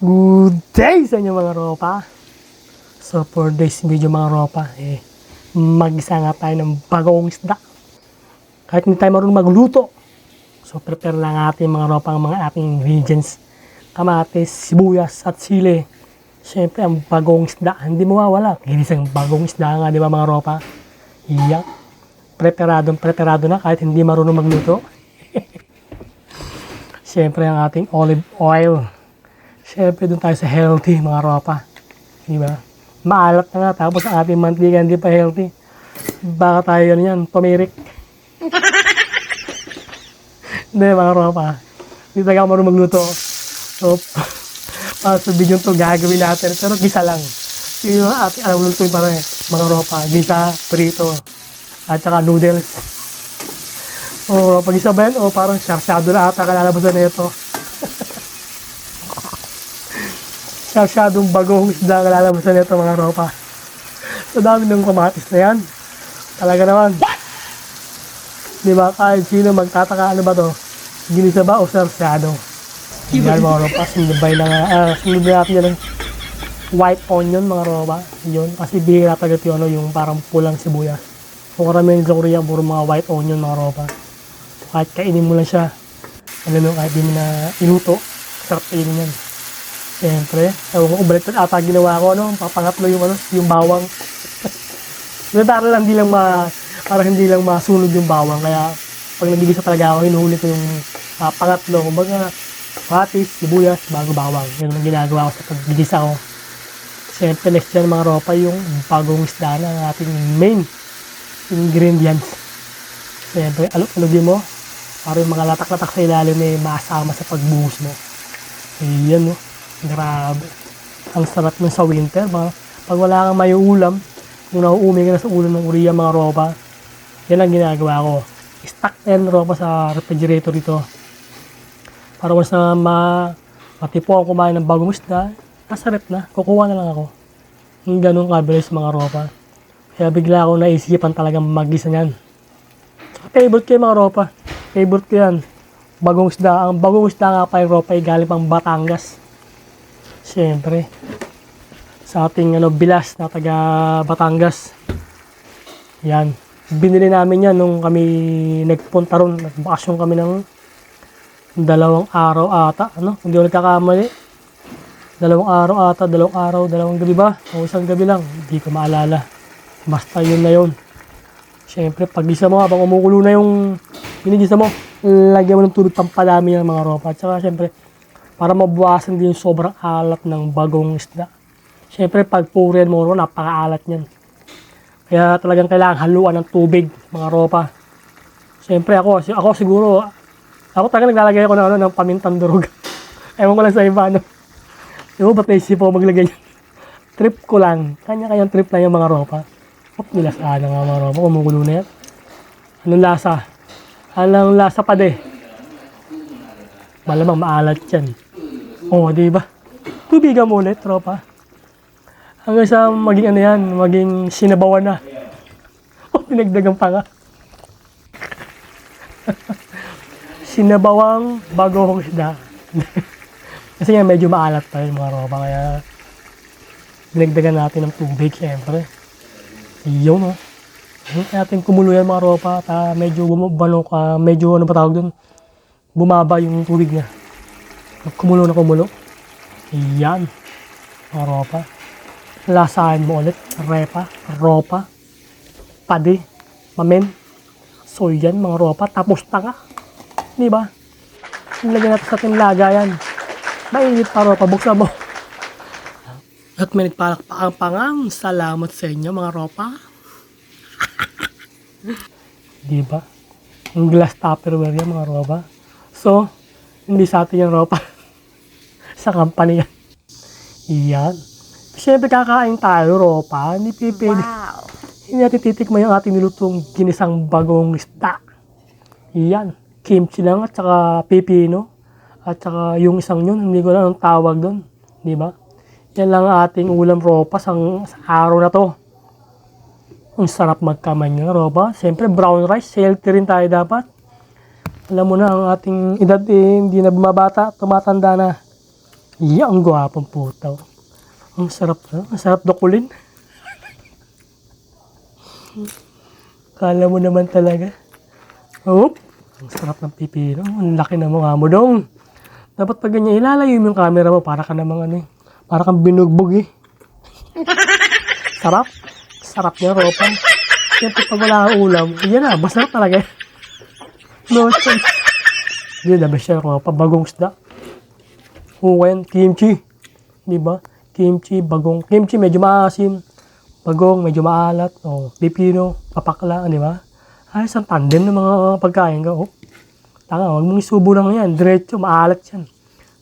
Good day sa inyo mga ropa. So for this video mga ropa, eh, mag-isa nga tayo ng bagong isda. Kahit hindi tayo marunong magluto. So prepare lang natin mga ropa ang mga ating ingredients. Kamatis, sibuyas at sili. Siyempre ang bagong isda, hindi mawawala. Ginisang bagong isda nga, di ba mga ropa? Iyak. Preparadong preparado na kahit hindi marunong magluto. Siyempre ang ating olive oil. Siyempre doon tayo sa healthy mga ropa. Di ba? Maalat na nga tapos ating mantika hindi pa healthy. Baka tayo yan yan, tumirik. Hindi mga ropa. Hindi talaga ako marunong magluto. So, para sa video to gagawin natin. Pero gisa lang. Yun yung ating alam lutuin para mga ropa. Gisa, prito, at saka noodles. O, pag isa ba yan? O, parang sarsyado na ata kalalabasan na ito. Sarsyadong bagong isda na ito mga ropa. So, dami ng kamatis na yan. Talaga naman. Di ba? Kahit sino magtataka, ano ba to? Ginisa ba o sarsyado? Yan mga ropa, sinubay na nga. Ah, sinubay natin yan ng white onion mga ropa. Yun. Kasi bihira talaga ito, ano, yung parang pulang sibuyas. Kung karamihan sa Korea, puro mga white onion mga ropa. Kahit kainin mo lang siya, ano no, kahit di mo na iluto, sarap kainin yan. Siyempre, ewan ko, baliktad ata ginawa ko, ano, papangatlo yung, ano, yung bawang. Pero para lang hindi lang ma, para hindi lang masunod yung bawang, kaya pag nagigisa talaga ako, hinuhuli ko yung ah, pangatlo, kumbaga, patis, sibuyas, bago bawang. Yun ang ginagawa ko sa paggigisa ko. Siyempre, next yan mga ropa, yung bagong isda na ating main ingredients. Siyempre, alog-alogin mo, para yung mga latak-latak sa ilalim may masama sa pagbuhos mo. Ayan, no. Grabe. Ang sarap nun sa winter. Pag wala kang may ulam, kung nauumi ka na sa ulam ng uriya mga ropa, yan ang ginagawa ko. Stock yan ropa sa refrigerator dito. Para once na ma, matipo ako kumain ng bagong isda, nasa rep na, kukuha na lang ako. Yung ganun kabilis mga ropa. Kaya bigla ako naisipan talagang magisa niyan. Favorite ko yung mga ropa. Favorite ko yan. Bagong isda. Ang bagong isda nga pa yung ropa ay galing pang Batangas. Siyempre. Sa ating ano, bilas na taga Batangas. Yan. Binili namin yan nung kami nagpunta ron. Nagbakasyon kami ng dalawang araw ata. Ano? Hindi ko nagkakamali. Dalawang araw ata. Dalawang araw. Dalawang gabi ba? O isang gabi lang. Hindi ko maalala. Basta yun na yun. Siyempre, pag mo, habang umukulo na yung pinigisa mo, lagyan mo ng tubig pampadami ng mga ropa. At saka, siyempre, para mabuwasan din yung sobrang alat ng bagong isda. Siyempre, pag purihan mo, napakaalat niyan. Kaya talagang kailangan haluan ng tubig, mga ropa. Siyempre, ako, ako siguro, ako talaga naglalagay ako ng, ano, ng pamintang durog. Ewan ko lang sa iba, ano. Ewan, ba't naisip ako maglagay yan? trip ko lang. Kanya-kanyang trip lang yung mga ropa. Hop, nilasaan na nga mga ropa. Kumukulo na yan. Anong lasa? Anong lasa pa de? Malamang maalat yan. Oo, oh, di ba? Tubigan mo ulit, tropa. Hanggang sa maging ano yan, maging sinabawan na. Oh, pinagdagang pa nga. Sinabawang bagong isda. Kasi nga medyo maalat pa yun mga ropa. Kaya dinagdagan natin ng tubig, syempre. Yun, oh. Kaya natin kumulo yan mga ropa at ah, medyo bumabano ka, medyo ano pa tawag dun, bumaba yung tubig niya. Kumulo na kumulo. Yan. Mga ropa. Lasahan mo ulit. Repa. Ropa. Padi. Mamen. So yan mga ropa. Tapos ka. Di ba? Nilagyan natin sa ating laga yan. Mainit pa ropa. Buksan mo. At may nagpalakpakan pangang salamat sa inyo mga ropa. Di ba? Ang glass tupperware yan mga ropa. So, hindi sa atin yung ropa. sa company yan. Iyan. Siyempre kakain tayo ropa. Hindi pipili. Wow. Hindi natin titikman yung ating nilutong ginisang bagong isda. Iyan. Kimchi lang at saka pipino. At saka yung isang yun, hindi ko lang ang tawag doon. Di ba? Yan lang ang ating ulam ropa sa, sa araw na to. Ang sarap magkamay ng ropa. Siyempre brown rice, healthy rin tayo dapat. Alam mo na ang ating edad eh, hindi na bumabata, tumatanda na. Iya, ang gwapong puta. oh. Ang sarap na. Ang sarap dukulin. Kala mo naman talaga. Oh, ang sarap ng pipino. Ang laki na mukha mo dong. Dapat pag ganyan, ilalayo yung camera mo para ka namang ano eh. Para kang binugbog eh. sarap. Sarap niya, ropa. Siyempre pag wala ulam, yan na, masarap talaga. no chance. Hindi, the best siya, ropa. Bagong isda. Huwen, kimchi. Di ba? Kimchi, bagong. Kimchi, medyo maasim. Bagong, medyo maalat. O, pipino, papakla, di ba? Ay, isang tandem ng mga pagkain ka. Oh. Tanga, huwag mong isubo lang yan. Diretso, maalat yan.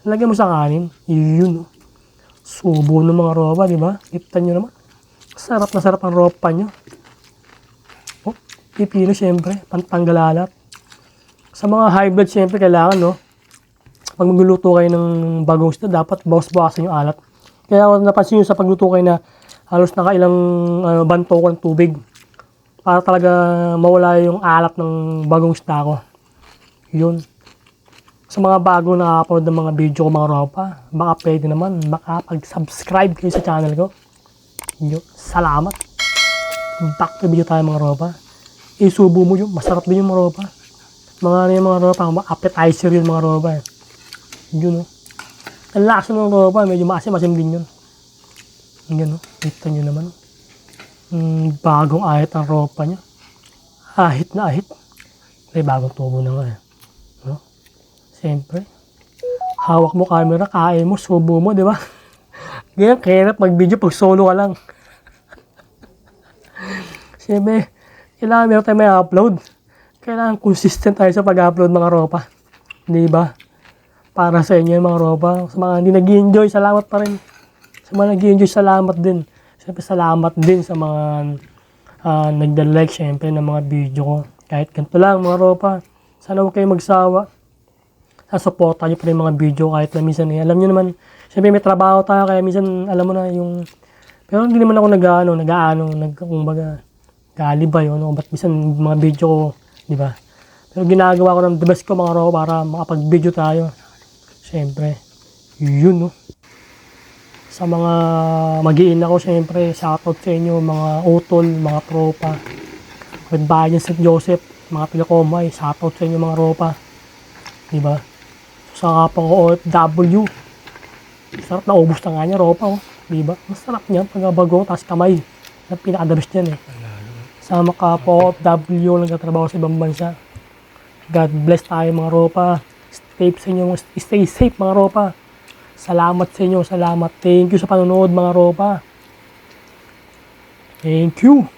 Lagyan mo sa kanin. Yun, oh. Subo ng mga ropa, di ba? Iptan nyo naman. Sarap na sarap ang ropa nyo. Oh, pipino, syempre. Pantanggal alat. Sa mga high blood, syempre, kailangan, no? Pag magluluto kayo ng bagong isda, dapat bawas-bawasan yung alat. Kaya napansin nyo sa pagluto kayo na halos nakailang ano, banto ko ng tubig para talaga mawala yung alat ng bagong isda ko. Yun. Sa mga bago na upload ng mga video ko mga ropa, baka pwede naman makapag-subscribe kayo sa channel ko. Yun. Salamat. Back to video tayo mga ropa. Isubo mo yun. Masarap din yung mga ropa. Mga ano yung mga ropa, appetizer yun mga ropa. eh. Yun o. Ang lasa ng ropa, medyo maasim-asim din yun. Yun o. Kita nyo naman. Mm, bagong ahit ang ropa niya. Ahit na ahit. May bagong tubo na nga eh. No? Siyempre. Hawak mo camera, kain mo, subo mo, di ba? Ganyan, kaya mag-video pag solo ka lang. Siyempre, kailangan meron tayo may upload. Kailangan consistent tayo sa pag-upload mga ropa. Di ba? Para sa inyo yung mga ropa. Sa mga hindi nag enjoy salamat pa rin. Sa mga nag enjoy salamat din. Siyempre, salamat din sa mga uh, nagda-like syempre ng mga video ko. Kahit ganito lang mga ropa. Sana huwag kayo magsawa. Sasuporta nyo pa rin mga video kahit na minsan eh. Alam nyo naman, syempre may trabaho tayo kaya minsan alam mo na yung... Pero hindi naman ako nag-ano, nag-ano, nag, kumbaga, galibay, ano, ba't minsan mga video ko, di ba? Pero ginagawa ko ng the best ko mga ropa para makapag-video tayo. Siyempre, yun, no? Sa mga magiin ako, siyempre, shoutout sa inyo, mga utol, mga tropa. Kapitbahay St. Joseph, mga taga-Komay, shoutout sa inyo mga ropa. Di ba? Sa kapang OFW, sarap na ubus na nga niya, ropa, oh. Di ba? Masarap niya, pag bago, tapos kamay. Ang pinaka-the niyan, eh. Sa mga kapwa OFW, nagtatrabaho sa ibang bansa. God bless tayo mga ropa. Stay sa inyo, stay safe mga ropa. Salamat sa inyo, salamat. Thank you sa panonood mga ropa. Thank you.